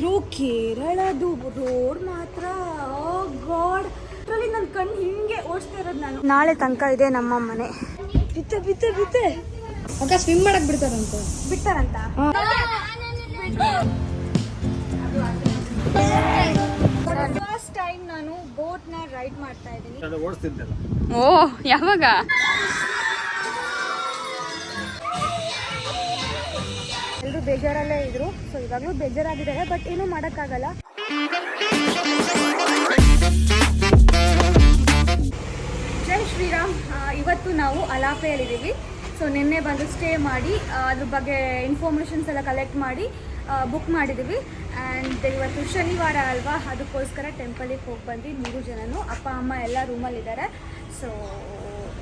ಆದ್ರೂ ಕೇರಳದು ರೋಡ್ ಮಾತ್ರ ಗಾಡ್. ಅದ್ರಲ್ಲಿ ನನ್ನ ಕಣ್ಣು ಹಿಂಗೆ ಓಡಿಸ್ತಾ ಇರೋದು ನಾನು. ನಾಳೆ ತನಕ ಇದೆ ನಮ್ಮ ಮನೆ. ಬಿತ್ತೆ ಬಿತ್ತೆ ಬಿತ್ತೆ ಅಕ್ಕ ಸ್ವಿಮ್ ಮಾಡಕ್ ಬಿಡ್ತಾರಂತ. ಬಿಡ್ತಾರಂತ? ಫಸ್ಟ್ ಟೈಮ್ ನಾನು ಬೋಟ್ನ ರೈಡ್ ಮಾಡ್ತಾ ಇದ್ದೀನಿ. ಓ ಯಾವಾಗ? ಎಲ್ಲರೂ ಬೇಜಾರಲ್ಲೇ ಇದ್ರು. ಸೊ ಇವಾಗಲೂ ಬೇಜಾರಾಗಿದ್ದಾರೆ ಬಟ್ ಏನೂ ಮಾಡೋಕ್ಕಾಗಲ್ಲ. ಜೈ ಶ್ರೀರಾಮ್. ಇವತ್ತು ನಾವು ಅಲಾಪೆಯಲ್ಲಿದ್ದೀವಿ. ಸೊ ನಿನ್ನೆ ಬಂದು ಸ್ಟೇ ಮಾಡಿ ಅದ್ರ ಬಗ್ಗೆ ಇನ್ಫಾರ್ಮೇಶನ್ಸ್ ಎಲ್ಲ ಕಲೆಕ್ಟ್ ಮಾಡಿ ಬುಕ್ ಮಾಡಿದ್ದೀವಿ. ಆ್ಯಂಡ್ ಇವತ್ತು ಶನಿವಾರ ಅಲ್ವಾ, ಅದಕ್ಕೋಸ್ಕರ ಟೆಂಪಲಿಗೆ ಹೋಗಿ ಬಂದು ಮೂರು ಜನನು, ಅಪ್ಪ, ಅಮ್ಮ ಎಲ್ಲ ರೂಮಲ್ಲಿದ್ದಾರೆ ಸೊ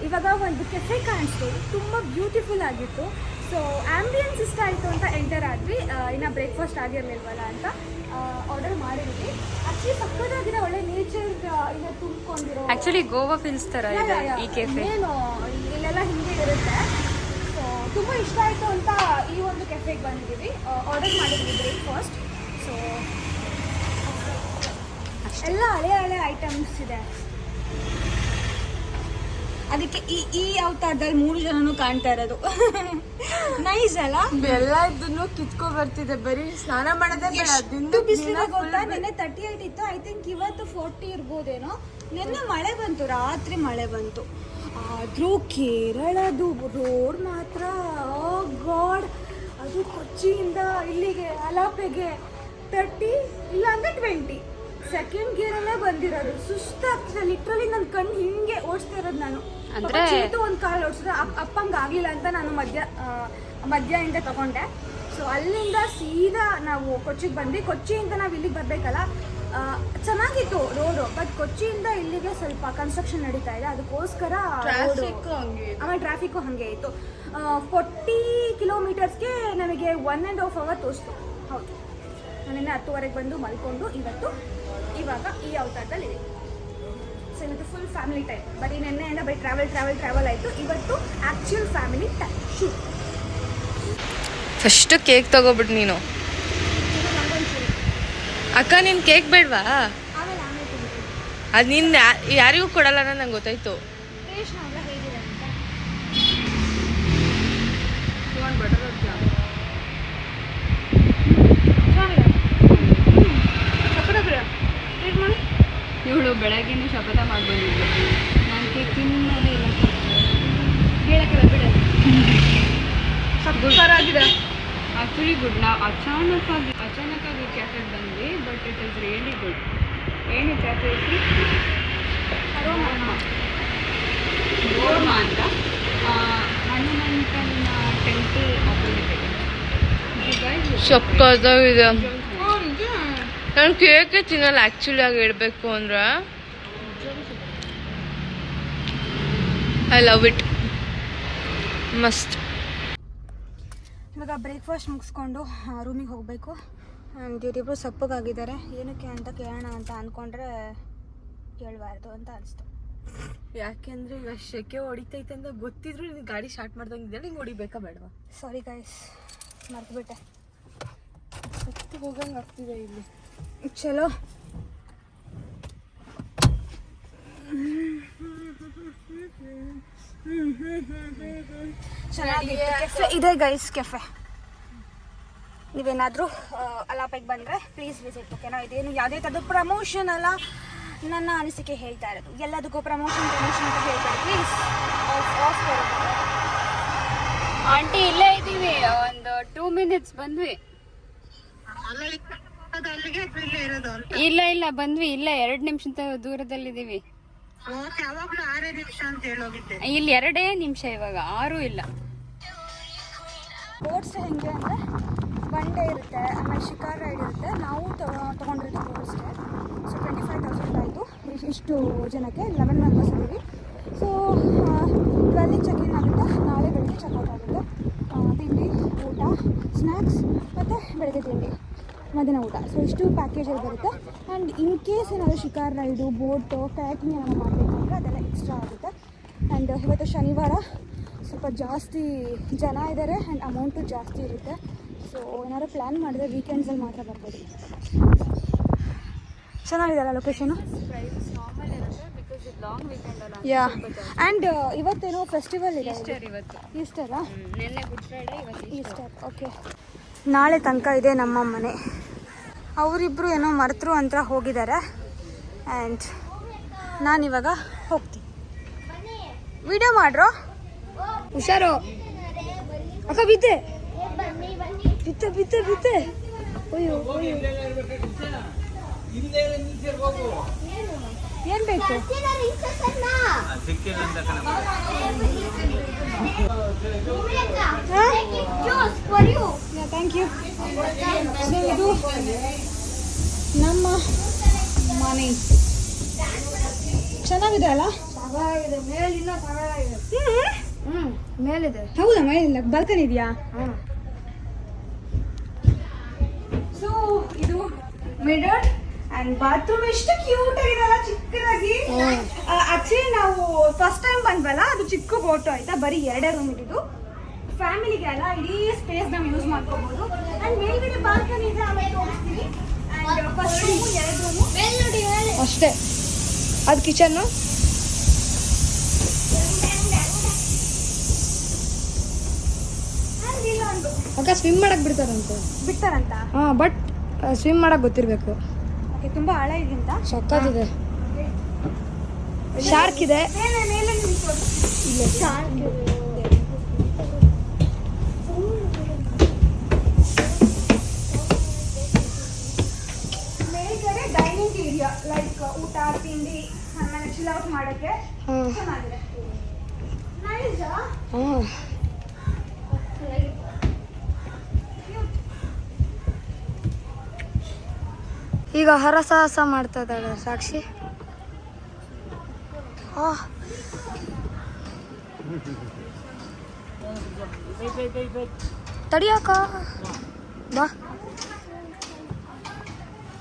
ಇವಾಗ ಒಂದು ಕೆಫೆ ಕಾಣಿಸ್ತು. ತುಂಬ ಬ್ಯೂಟಿಫುಲ್ ಆಗಿತ್ತು. ಸೊ ಆ್ಯಂಬಿಯನ್ಸ್ ಇಷ್ಟ ಆಯಿತು ಅಂತ ಎಂಟರ್ ಆದ್ವಿ. ಇನ್ನು ಬ್ರೇಕ್ಫಾಸ್ಟ್ ಆಗಿರಲಿಲ್ವಲ್ಲ ಅಂತ ಆರ್ಡರ್ ಮಾಡಿದ್ವಿ. ಆ್ಯಕ್ಚುಲಿ ಪಕ್ಕದಾಗಿದೆ ಒಳ್ಳೆ ನೇಚರ್ ಇಲ್ಲ ತುಂಬಿಕೊಂಡಿರೋ ಆಕ್ಚುಲಿ ಗೋವಾ ಫಿಲ್ಸ್ ತರ ಇದೆ ಈ ಕೆಫೆ ಏನು ಇಲ್ಲೆಲ್ಲ ಹಿಂಗೆ ಇರುತ್ತೆ. ಸೊ ತುಂಬ ಇಷ್ಟ ಆಯಿತು ಅಂತ ಈ ಒಂದು ಕೆಫೆಗೆ ಬಂದಿದ್ದೀವಿ. ಆರ್ಡರ್ ಮಾಡಿದ್ವಿ ಬ್ರೇಕ್ಫಾಸ್ಟ್ ಸೊ ಎಲ್ಲ ಹಳೆ ಹಳೆ ಐಟಮ್ಸ್ ಇದೆ. ಅದಕ್ಕೆ ಈ ಈ ಅವತಾರದಲ್ಲಿ ಮೂರು ಜನನು ಕಾಣ್ತಾ ಇರೋದು. ನೈಸ್ ಅಲ್ಲ? ಎಲ್ಲ ಇದನ್ನು ಕಿತ್ಕೊ ಬರ್ತಿದೆ ಬರೀ ಸ್ನಾನ ಮಾಡೋದೇ ಎಷ್ಟು ಬಿಸಿಲಿದೆ ಗೊತ್ತಾ? ನಿನ್ನೆ ತರ್ಟಿ ಏಟ್ ಇತ್ತು ಐ ಥಿಂಕ್ ಇವತ್ತು ಫೋರ್ಟಿ ಇರ್ಬೋದೇನೋ? ನಿನ್ನೆ ಮಳೆ ಬಂತು ರಾತ್ರಿ ಮಳೆ ಬಂತು. ಆದ್ರೂ ಕೇರಳದು ರೋಡ್ ಮಾತ್ರ ಗಾಡ್. ಅದು ಕೊಚ್ಚಿಯಿಂದ ಇಲ್ಲಿಗೆ ಅಲಾಪೆಗೆ ತರ್ಟಿ ಇಲ್ಲ ಅಂದ್ರೆ ಟ್ವೆಂಟಿ ಸೆಕೆಂಡ್ ಗೇರಲ್ಲೇ ಬಂದಿರೋದು. ಸುಸ್ತಾಗ್ತದೆ ಲಿಟ್ರಲಿ ನನ್ನ ಕಣ್ಣು ಹಿಂಗೆ ಓಡಿಸ್ತಾ ಇರೋದು ನಾನು. ಅಂದ್ರೆ- ಚೇತು ಒಂದು ಕಾಲು ಓಡಿಸಿದ್ರೆ ಅಪ್ಪಂಗೆ ಆಗಿಲ್ಲ ಅಂತ ನಾನು ಮಧ್ಯ ಮಧ್ಯ ಮಧ್ಯದಿಂದ ತಗೊಂಡೆ. ಸೊ ಅಲ್ಲಿಂದ ಸೀದಾ ನಾವು ಕೊಚ್ಚಿಗೆ ಬಂದ್ವಿ. ಕೊಚ್ಚಿಯಿಂದ ನಾವು ಇಲ್ಲಿಗೆ ಬರಬೇಕಲ್ಲ ಚೆನ್ನಾಗಿತ್ತು ರೋಡು ಬಟ್ ಕೊಚ್ಚಿಯಿಂದ ಇಲ್ಲಿಗೆ ಸ್ವಲ್ಪ ಕನ್ಸ್ಟ್ರಕ್ಷನ್ ನಡೀತಾ ಇದೆ. ಅದಕ್ಕೋಸ್ಕರ ಆಮೇಲೆ ಟ್ರಾಫಿಕ್ಕು ಹಾಗೆ ಇತ್ತು. ಫೋರ್ಟಿ ಕಿಲೋಮೀಟರ್ಸ್ಗೆ ನಮಗೆ ಒನ್ ಆ್ಯಂಡ್ ಹಾಫ್ ಅವರ್ ತೋರಿಸ್ತು. ಹೌದು. ನಾನಿನ್ನ ಹತ್ತುವರೆಗೆ ಬಂದು ಮಲ್ಕೊಂಡು ಇವತ್ತು ಇವಾಗ ಈ ಅವತಾರದಲ್ಲಿ ಇದೆ ಸೊ ಇವತ್ತು ಫುಲ್ ಫ್ಯಾಮಿಲಿ ಟೈಮ್ ಬರೀ ನೆನ್ನೆಯಿಂದ ಬೈ ಟ್ರಾವೆಲ್ ಟ್ರಾವೆಲ್ ಟ್ರಾವೆಲ್ ಆಯಿತು. ಇವತ್ತು actual family time shoot first cake ತಗೋಬಿಟ್ಟು ನೀನು. ಅಕ್ಕ ನೀನು ಕೇಕ್ ಬೇಡವಾ? ಅದು ನಿನ್ನ ಯಾರಿಗೂ ಕೊಡಲ್ಲ ನಂಗೆ ಗೊತ್ತಾಯ್ತು. ಇವಳು ಬೆಳಗ್ಗೆನೆ ಶಪಥ ಮಾಡಿ ನನಗೆ ನಾನು ಕೇಕ್ ತಿನ್ನೋದೇ ಇಲ್ಲ. ಹೇಳಕ್ಕೆಲ್ಲ ಬಿಡ ಸಕ್ಕರಾಗಿದೆ. ಆಕ್ಚುಲಿ ಗುಡ್ ನಾವು ಅಚಾನಕ್ಕಾಗಿ ಅಚಾನಕ್ಕಾಗಿ ಕ್ಯಾಫೆ ಬಂದ್ವಿ but it is really good ಏನು ಕ್ಯಾಫೆ ಐತಿ ಗೋರ್ಮ ಅಂತ? ಹನುಮಂತನ ಟೆಂಪಲ್ ಆಪೋಸಿಟ್ ಇದೆ. ಸಕ್ಕತ್ತಾಗಿದೆ. ನಾನು ಕೇಕೆ ತಿನ್ನಲ್ಲ ಆ್ಯಕ್ಚುಲಿ ಆಗಿ ಇಡಬೇಕು ಅಂದ್ರೆ ಐ ಲವ್ ಇಟ್ ಮಸ್ತ್ ಇವಾಗ ಬ್ರೇಕ್ಫಾಸ್ಟ್ ಮುಗಿಸ್ಕೊಂಡು ರೂಮಿಗೆ ಹೋಗಬೇಕು. ಆ್ಯಂಡ್ ಇವರಿಬ್ಬರು ಸಪ್ಪಗಾಗಿದ್ದಾರೆ. ಏನಕ್ಕೆ ಅಂತ ಕೇಳೋಣ ಅಂತ ಅಂದ್ಕೊಂಡ್ರೆ ಕೇಳಬಾರ್ದು ಅಂತ ಅನಿಸ್ತು. ಯಾಕೆಂದ್ರೆ ಇವಾಗ ಶೆಕೆ ಹೊಡಿತೈತೆ ಅಂತ ಗೊತ್ತಿದ್ರು ನೀನು ಗಾಡಿ ಸ್ಟಾರ್ಟ್ ಮಾಡ್ದಂಗಿದ್ದೆ ನಿಂಗೆ ಹೊಡಿಬೇಕಾ ಬೇಡವಾ? ಸಾರಿ ಗಾಯ್ಸ್ ಮರ್ತುಬಿಟ್ಟೆ. ಸತ್ತು ಹೋಗಂಗೆ ಆಗ್ತಿದೆ ಇಲ್ಲಿ. ಚಲೋ. ಚೆನ್ನಾಗಿದೆ. ಕೆಫೆ ಇದೆ ಗೈಸ್ ಕೆಫೆ. ನೀವೇನಾದರೂ ಅಲಾಪೆಗೆ ಬಂದರೆ ಪ್ಲೀಸ್ ವಿಸಿಟ್ ಓಕೆನಾ ಇದೇನು ಯಾವುದೇ ಥರದ ಪ್ರಮೋಷನ್ ಅಲ್ಲ. ನನ್ನ ಅನಿಸಿಕೆ ಹೇಳ್ತಾ ಇರೋದು. ಎಲ್ಲದಕ್ಕೂ ಪ್ರಮೋಷನ್ ಪ್ರಮೋಷನ್ ಅಂತ ಹೇಳ್ತಾರೆ ಪ್ಲೀಸ್ ಆಫ್ ಆಂಟಿ ಇಲ್ಲೇ ಇದ್ದೀವಿ ಒಂದು ಟೂ ಮಿನಿಟ್ಸ್ ಬಂದ್ವಿ. ಇಲ್ಲ ಇಲ್ಲ ಬಂದ್ವಿ ಇಲ್ಲ ಎರಡ್ ನಿಮಿಷ ದೂರದಲ್ಲಿದ್ದೀವಿ ಇಲ್ಲಿ ಎರಡೇ ನಿಮಿಷ ಇವಾಗ ಆರು ಇಲ್ಲ. ಸ್ಪೋರ್ಟ್ಸ್ ಹೆಂಗೆ ಅಂದರೆ ಒನ್ ಡೇ ಇರುತ್ತೆ ಆಮೇಲೆ ಶಿಕಾರ್ ರೈಡ್ ಇರುತ್ತೆ. ನಾವು ತೊಗೊಂಡಿರೋದು boats so twenty five thousand ಆಯಿತು. ಇಷ್ಟು ಜನಕ್ಕೆ ಲೆವೆನ್ ಮೆಂಬರ್ಸ್ ಇದ್ದೀವಿ ಸೊ ಟ್ವೆಲ್ಲಿಗೆ ಚೆಕ್ ಇನ್ ಆಗುತ್ತೆ. ನಾಳೆ ಬೆಳಗ್ಗೆ ಚೆಕ್ಔಟ್ ಆಗುತ್ತೆ. ತಿಂಡಿ ಊಟ ಸ್ನ್ಯಾಕ್ಸ್ ಮತ್ತು ಬೆಳಗ್ಗೆ ತಿಂಡಿ. ಮಧ್ಯಾಹ್ನ ಊಟ. ಸೊ ಇಷ್ಟು ಪ್ಯಾಕೇಜಲ್ಲಿ ಬರುತ್ತೆ. ಆ್ಯಂಡ್ ಇನ್ ಕೇಸ್ ಏನಾದರೂ ಶಿಕಾರ್ ರೈಡು ಬೋಟು ಕಯಾಕಿಂಗ್ ಏನಾದ್ರು ಮಾಡಬೇಕು ಅಂದರೆ ಅದೆಲ್ಲ ಎಕ್ಸ್ಟ್ರಾ ಆಗುತ್ತೆ. ಆ್ಯಂಡ್ ಇವತ್ತು ಶನಿವಾರ ಸ್ವಲ್ಪ ಜಾಸ್ತಿ ಜನ ಇದ್ದಾರೆ ಆ್ಯಂಡ್ ಅಮೌಂಟು ಜಾಸ್ತಿ ಇರುತ್ತೆ. ಸೊ ಏನಾದ್ರು ಪ್ಲ್ಯಾನ್ ಮಾಡಿದ್ರೆ ವೀಕೆಂಡ್ಸಲ್ಲಿ ಮಾತ್ರ ಬರ್ಬೋದು. ಚೆನ್ನಾಗಿದೆಯಲ್ಲ ಲೊಕೇಶನು ಯಾ ಆ್ಯಂಡ್ ಇವತ್ತೇನೋ ಫೆಸ್ಟಿವಲ್ ಇದೆ. ಈಸ್ಟರ್ ಈಸ್ಟರ್ ಓಕೆ ನಾಳೆ ತನಕ ಇದೆ ನಮ್ಮ ಮನೆ. ಅವರಿಬ್ಬರು ಏನೋ ಮರೆತರು ಅಂತ ಹೋಗಿದ್ದಾರೆ. ಆ್ಯಂಡ್ ನಾನಿವಾಗ ಹೋಗ್ತೀನಿ. ವಿಡಿಯೋ ಮಾಡ್ರೋ? ಹುಷಾರು. ಅಕ್ಕ ಬಿದ್ದೆ. ಬಿತ್ತೆ ಬಿತ್ತೆ ಬಿತ್ತೆ ಅಯ್ಯೋ ಏನು ಏನ್ ಬೇಕು? ಥ್ಯಾಂಕ್ ಯು ಸೊ ಇದು ನಮ್ಮ ಮನೆ. ಚೆನ್ನಾಗಿದೆ ಅಲ್ಲ? ಮೇಲಿದೆ. ಹೌದಾ ಮೇಲಿಲ್ಲ? ಬಾಲ್ಕನಿ ಇದೆಯಾ? ಸೊ ಇದು ಮಿಡರ್ ಅಂಡ್ ಬಾತ್ರೂಮ್ ಎಷ್ಟು ಕ್ಯೂಟ್ ಆಗಿದೆಲ್ಲ ಚಿಕ್ಕದಾಗಿ. ಆಕ್ಚುಲಿ ನಾವು ಫಸ್ಟ್ ಟೈಮ್ ಬಂದ್ವಲ್ಲ ಅದು ಚಿಕ್ಕ ಬೋಟು ಆಯ್ತಾ? ಬರೀ ಎರಡೇ ರೂಮ್ ಇದ್ದು ಫ್ಯಾಮಿಲಿಗೆ ಅಲ್ಲ ಇಡೀ ಸ್ಪೇಸ್ ನಾವು ಯೂಸ್ ಮಾಡ್ಕೋಬಹುದು ಅಂಡ್ ಮೇಲ್ಗಡೆ ಬಾಲ್ಕನಿ ಇದೆ ಆಮೇಲೆ ತೋರಿಸ್ತೀನಿ. ಅಂಡ್ ಫಸ್ಟ್ ರೂಮು ಎರಡು ರೂಮು ಅಷ್ಟೇ. ಅದು ಕಿಚನ್ನು ಇಲ್ಲೊಂದು ಅಕ್ಕ ಸ್ವಿಮ್ ಮಾಡಕ್ ಬಿಡ್ತಾರಂತೆ. ಬಿಡ್ತಾರಂತ? ಹಾ ಬಟ್ ಸ್ವಿಮ್ ಮಾಡಕ್ ಗೊತ್ತಿರ್ಬೇಕು. ಓಕೆ ತುಂಬಾ ಆಳ ಇದೆಂತ ಸಕ್ಕತ್ತಿದೆ ಶಾರ್ಕ್ ಇದೆ. ಶಾರ್ಕ್ ಮೇಲೆ ಲೈಕ್ ಊಟ ತಿಂಡಿ ಆಮೇಲೆ ಚಿಲ್ ಔಟ್ ಮಾಡಕ್ಕೆ ಚೆನ್ನಾಗಿದೆ. ನೈಸಾ ಈಗ ಹರಸಾಹಸ ಮಾಡ್ತಾ ಇದ್ದಾಳೆ ಸಾಕ್ಷಿ. ಆ. ತಡಿಯಕ್ಕ. ಬಾ.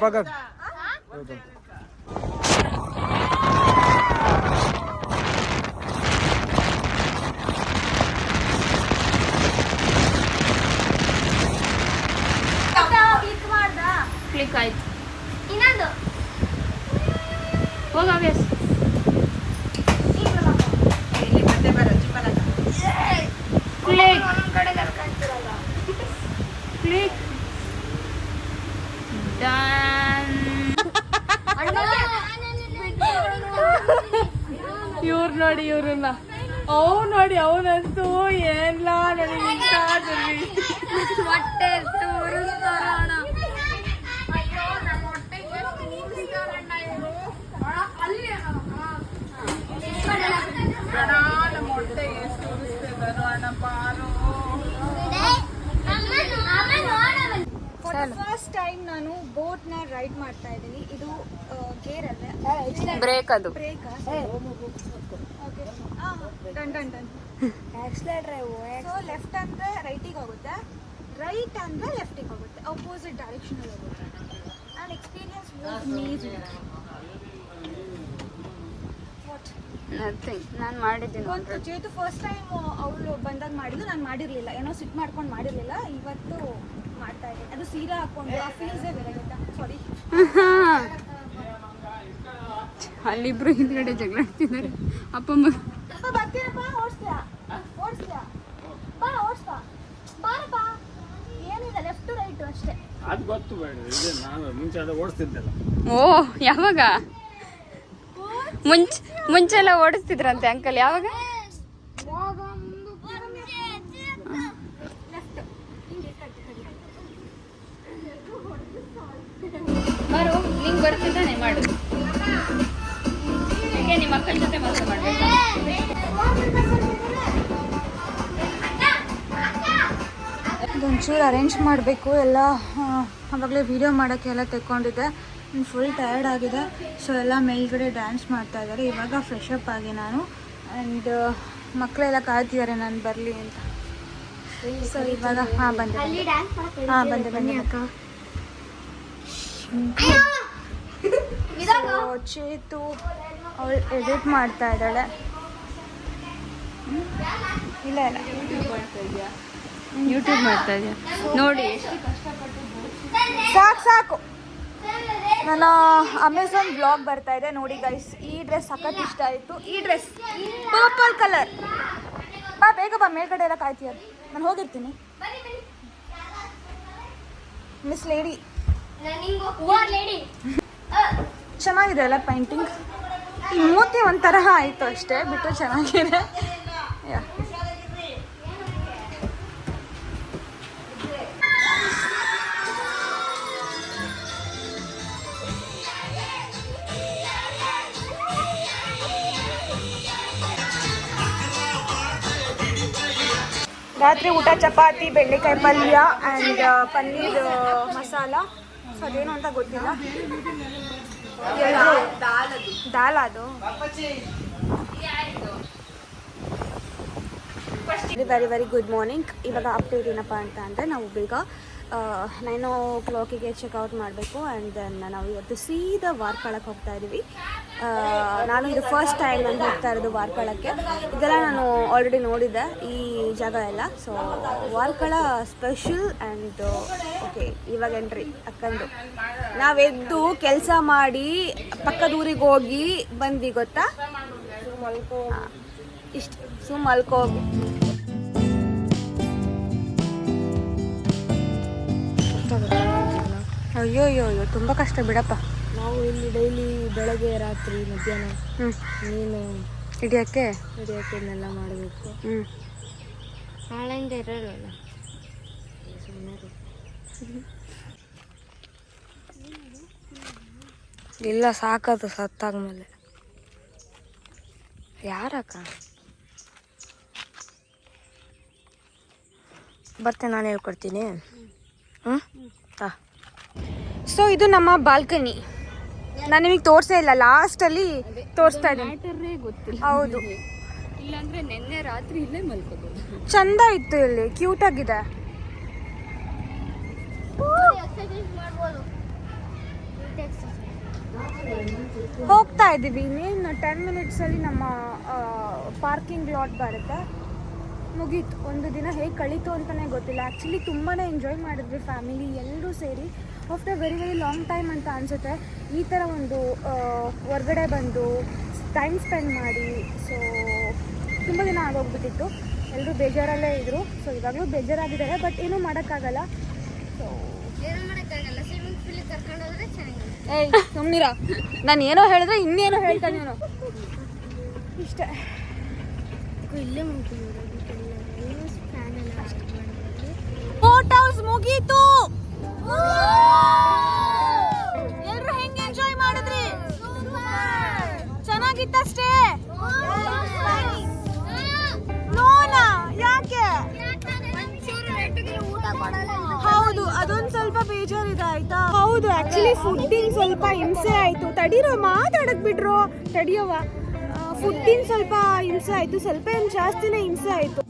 बघा ಇವ್ರು ನೋಡಿ ಇವ್ರನ್ನ. ಅವ್ ನೋಡಿ ಅವನಂತೂ ಏನ್ಲ ನನಗೆ ಇಷ್ಟ ಫಸ್ಟ್ ಟೈಮ್ ನಾನು ಬೋಟ್ನ ರೈಡ್ ಮಾಡ್ತಾ ಇದ್ದೀನಿ. ಇದು ಗೇರ್ ಅಲ್ಲ ಬ್ರೇಕ್ ಅದು. Brake? Okay done done oh? So left ಅಂದರೆ ರೈಟಿಗೆ ಹೋಗುತ್ತೆ. ರೈಟ್ ಅಂದರೆ ಲೆಫ್ಟಿಗೆ ಹೋಗುತ್ತೆ. ಅಪೋಸಿಟ್ ಡೈರೆಕ್ಷನಲ್ಲಿ ಹೋಗುತ್ತೆ. ಆ್ಯಂಡ್ ಎಕ್ಸ್ಪೀರಿಯನ್ಸ್ ನಥಿಂಗ್ ನಾನು ಮಾಡಿದ್ದೀನಿ. ಇವತ್ತು ಚೇತು ಫಸ್ಟ್ ಟೈಮ್ ಅವಳು ಬಂದಾಗ ಮಾಡಿದ್ದು. ನಾನು ಮಾಡಿರಲಿಲ್ಲ. ಏನೋ ಸಿಟ್ ಮಾಡ್ಕೊಂಡು ಮಾಡಿರಲಿಲ್ಲ. ಇವತ್ತು ಮಾಡ್ತಾ ಇದ್ದೀನಿ. ಅದು ಸೀರೆ ಹಾಕೊಂಡು ಆ ಫೀಲ್ಸೇ ಬೇರೆ ಗೊತ್ತಾ? ಸಾರಿ ಅಲ್ಲಿಬ್ರು ಹಿಂದ್ಗಡೆ ಜಗಳ ಆಡ್ತಿದ್ದಾರೆ. ಅಪ್ಪ ಅಮ್ಮ. ಬರ್ತೀನಪ್ಪ ಓಡಿಸ್ತೀಯಾ ಓಡಿಸ್ತೀಯಾ ಬಾ ಓಡಿಸ್ತಾ. ಬಾರಪ್ಪ. ಏನಿಲ್ಲ ಲೆಫ್ಟ್ ರೈಟ್ ಅಷ್ಟೇ. ಅದು ಗೊತ್ತು ಬೇಡ. ಇದೆ ನಾನು ಮುಂಚೆ ಅದು ಓಡಿಸ್ತಿದ್ದೆಲ್ಲ. ಓ ಯಾವಾಗ? ಮುಂಚೆ ಮುಂಚೆಲ್ಲ ಓಡಿಸ್ತಿದ್ರಂತೆ ಅಂಕಲ್ ಯಾವಾಗ? ಬರು ನಿಂಗೆ ಬರ್ತಿದ್ದಾನೆ ಮಾಡು. ಯಾಕೆ ನಿಮ್ಮ ಅಕ್ಕನ ಜೊತೆ ಮದುವೆ ಮಾಡ್ಬೇಕಾ ಇದೊಂಚೂರು ಅರೇಂಜ್ ಮಾಡಬೇಕು. ಎಲ್ಲ ಆವಾಗಲೇ ವೀಡಿಯೋ ಮಾಡೋಕ್ಕೆ ಎಲ್ಲ ತೆಕ್ಕೊಂಡಿದ್ದೆ. ಫುಲ್ ಟಯರ್ಡ್ ಆಗಿದೆ. ಸೊ ಎಲ್ಲ ಮೇಲ್ಗಡೆ ಡ್ಯಾನ್ಸ್ ಮಾಡ್ತಾ ಇದ್ದಾರೆ. ಇವಾಗ ಫ್ರೆಶ್ ಅಪ್ ಆಗಿ ನಾನು. ಆ್ಯಂಡ್ ಮಕ್ಕಳೆಲ್ಲ ಕಾಯ್ತಿದ್ದಾರೆ ನಾನು ಬರಲಿ ಅಂತ. ಸೊ ಇವಾಗ ಹಾಂ ಬಂದೆ ಹಾಂ ಬಂದೆ ಬನ್ನಿ ಅಕ್ಕ ಚೇತು ಅವಳು ಎಡಿಟ್ ಮಾಡ್ತಾ ಇದ್ದಾಳೆ? ಇಲ್ಲ ಇಲ್ಲ. ಯೂಟ್ಯೂಬ್ ಮಾಡ್ತಾ ಇದೆಯಾ. ನೋಡಿ. ಸಾಕು ಸಾಕು. ನನ್ನ ಅಮೆಝಾನ್ ಬ್ಲಾಗ್ ಬರ್ತಾ ಇದೆ. ನೋಡಿ ಗೈಸ್ ಈ ಡ್ರೆಸ್ ಸಖತ್ ಇಷ್ಟ ಆಯಿತು. ಈ ಡ್ರೆಸ್ ಪರ್ಪಲ್ ಕಲರ್ ಬಾ, ಬೇಗ ಬಾ, ಮೇಲ್ಗಡೆ ಎಲ್ಲ ಕಾಯ್ತೀಯ. ನಾನು ಹೋಗಿರ್ತೀನಿ. ಮಿಸ್ ಲೇಡಿ ಚೆನ್ನಾಗಿದೆ ಅಲ್ಲ ಪೇಂಟಿಂಗ್ ಈ ಮೂತಿ ಒಂಥರ ಆಯಿತು ಅಷ್ಟೇ, ಬಿಟ್ಟು ಚೆನ್ನಾಗಿದೆ. ರಾತ್ರಿ ಊಟ ಚಪಾತಿ ಬೆಂಡೆಕಾಯಿ ಪಲ್ಯ ಆ್ಯಂಡ್ ಪನ್ನೀರ್ ಮಸಾಲ. ಸೊ ಅದೇನು ಅಂತ ಗೊತ್ತಿಲ್ಲ. ದಾಲ್ ಅದು. ವೆರಿ ವೆರಿ ಗುಡ್ ಮಾರ್ನಿಂಗ್ ಇವಾಗ ಅಪ್ಡೇಟ್ ಏನಪ್ಪ ಅಂತ ಅಂದರೆ ನಾವು ಬೇಗ ನೈನ್ ಓ ಕ್ಲಾಕಿಗೆ ಚೆಕ್ಔಟ್ ಮಾಡಬೇಕು ಆ್ಯಂಡ್ ದೆನ್ ನಾವು ಇವತ್ತು ಸೀದಾ ವಾರ್ಕಳಕ್ಕೆ ಹೋಗ್ತಾ ಇದ್ದೀವಿ ನಾನು ಇದು ಫಸ್ಟ್ ಟೈಮ್ ನಾನು ಹೋಗ್ತಾ ಇರೋದು ವಾರ್ಕಳಕ್ಕೆ. ಇದೆಲ್ಲ ನಾನು ಆಲ್ರೆಡಿ ನೋಡಿದ್ದೆ ಈ ಜಾಗ ಎಲ್ಲ. So Varkala special and okay ಇವಾಗ ಎಂಟ್ರಿ ಅಕ್ಕಂದು. ನಾವೆದ್ದು ಕೆಲಸ ಮಾಡಿ ಪಕ್ಕದ ಊರಿಗೆ ಹೋಗಿ ಬಂದ್ವಿ ಗೊತ್ತಾ? ಇಷ್ಟು ಸುಮ್ಮ ಮಲ್ಕೋಗಿ ಅಯ್ಯೋ ಅಯ್ಯೋ ಅಯ್ಯೋ ತುಂಬ ಕಷ್ಟ ಬಿಡಪ್ಪ. ನಾವು ಇಲ್ಲಿ ಡೈಲಿ ಬೆಳಗ್ಗೆ ರಾತ್ರಿ ಮಧ್ಯಾಹ್ನ ಹ್ಞೂ ನೀನು ಹಿಡಿಯೋಕ್ಕೆ ಹಿಡಿಯೋಕ್ಕೆ ಇದನ್ನೆಲ್ಲ ಮಾಡಬೇಕು. ಹ್ಞೂ ನಾಳೆಯಿಂದ ಇರೋಲ್ಲ ಇಲ್ಲ ಸಾಕದು ಸತ್ತಾದ್ಮೇಲೆ. ಯಾರಕ್ಕ? ಬರ್ತೇನೆ ನಾನು ಹೇಳ್ಕೊಡ್ತೀನಿ. ಹ್ಞೂ ಹಾಂ. ಸೊ ಇದು ನಮ್ಮ ಬಾಲ್ಕನಿ ನಾನು ನಿಮಗೆ ತೋರಿಸೇ ಇಲ್ಲ ಲಾಸ್ಟಲ್ಲಿ ತೋರಿಸ್ತಾ ಇದ್ದೀನಿ. ಹೌದು. ಇಲ್ಲಾಂದ್ರೆ ನಿನ್ನೆ ರಾತ್ರಿ ಇಲ್ಲೇ ಮಲ್ಕೋಬೋದು ಚಂದ ಇತ್ತು ಇಲ್ಲಿ ಕ್ಯೂಟ್ ಆಗಿದೆ. ಹೋಗ್ತಾ ಇದ್ದೀವಿ ಇನ್ನೇನು ಟೆನ್ ಮಿನಿಟ್ಸಲ್ಲಿ ನಮ್ಮ ಪಾರ್ಕಿಂಗ್ ಲಾಟ್ ಬರುತ್ತೆ. ಮುಗೀತು. ಒಂದು ದಿನ ಹೇಗೆ ಕಳೀತು ಅಂತಲೇ ಗೊತ್ತಿಲ್ಲ. ಆ್ಯಕ್ಚುಲಿ ತುಂಬಾ ಎಂಜಾಯ್ ಮಾಡಿದ್ವಿ ಫ್ಯಾಮಿಲಿ ಎಲ್ಲರೂ ಸೇರಿ. After very very long time ಅಂತ ಅನಿಸುತ್ತೆ. ಈ ಥರ ಒಂದು ಹೊರಗಡೆ ಬಂದು ಟೈಮ್ ಸ್ಪೆಂಡ್ ಮಾಡಿ ಸೊ ತುಂಬ ದಿನ ಆಗೋಗ್ಬಿಟ್ಟಿತ್ತು. ಎಲ್ಲರೂ ಬೇಜಾರಲ್ಲೇ ಇದ್ದರು ಸೊ ಇವಾಗಲೂ ಬೇಜಾರಾಗಿದ್ದಾರೆ ಬಟ್ ಏನೂ ಮಾಡೋಕ್ಕಾಗಲ್ಲ. ಸೊ ಏಯ್ ಸುಮ್ಮನಿರ ನಾನು ಏನೋ ಹೇಳಿದ್ರೆ ಇನ್ನೇನೋ ಹೇಳ್ತಾನೆ ನೀನು ಇಷ್ಟೇ. ಬೋಟ್ ಫೋಟೋಸ್ ಮುಗೀತು. ಆಕ್ಚುಲಿ ಫುಡ್ಡಿನ ಸ್ವಲ್ಪ ಹಿಂಸೆ ಆಯ್ತು. ತಡೀರೋ ಮಾತಾಡಕ್ ಬಿಡ್ರು ತಡಿಯೋವ ಫುಡ್ಡಿನ ಸ್ವಲ್ಪ ಹಿಂಸೆ ಆಯಿತು. ಸ್ವಲ್ಪ ಏನು ಜಾಸ್ತಿನೇ ಹಿಂಸೆ ಆಯಿತು.